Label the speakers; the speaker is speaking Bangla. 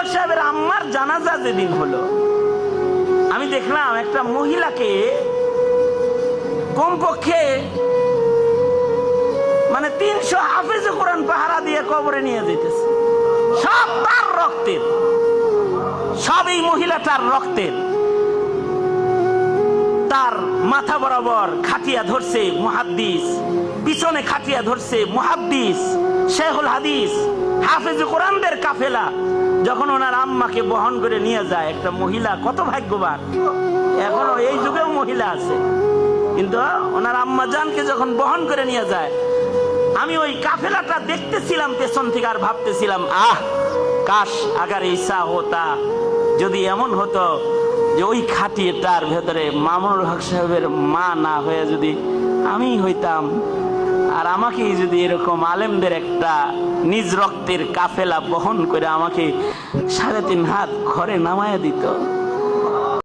Speaker 1: হক সাহেবের আম্মার জানাজা যেদিন হলো, আমি দেখলাম একটা মহিলাকে কমপক্ষে মানে তিনশো হাফিজ কোরআন পাহারা দিয়ে কবরে নিয়ে যেতেছে। সব তার রক্তের, সব এই মহিলাটার রক্তের। তার মাথা বরাবর খাটিয়া ধরছে মুহাদ্দিস, পিছনে খাটিয়া ধরছে মুহাদ্দিস, শেহুল হাদিস, হাফেজ কোরআনদের কাফেলা। যখন ওনার আম্মাকে বহন করে নিয়ে যায় একটা মহিলা, কত ভাগ্যবান। এখনও এই যুগেও মহিলা আছে। কিন্তু ওনার আম্মা জানকে যখন বহন করে নিয়ে যায়, আমি ওই কাফেলাটা দেখতেছিলাম পেছন থেকে আর ভাবতেছিলাম, আহ কাশ আগার ইসা হতা। যদি এমন হতো যে ওই খাটিয়েটার ভেতরে মামুনুল হক সাহেবের মা না হয়ে যদি আমি হইতাম, আর আমাকে যদি এরকম আলেমদের একটা নিজ রক্তের কাফেলা বহন করে আমাকে সাড়ে তিন হাত ঘরে নামায় দিত।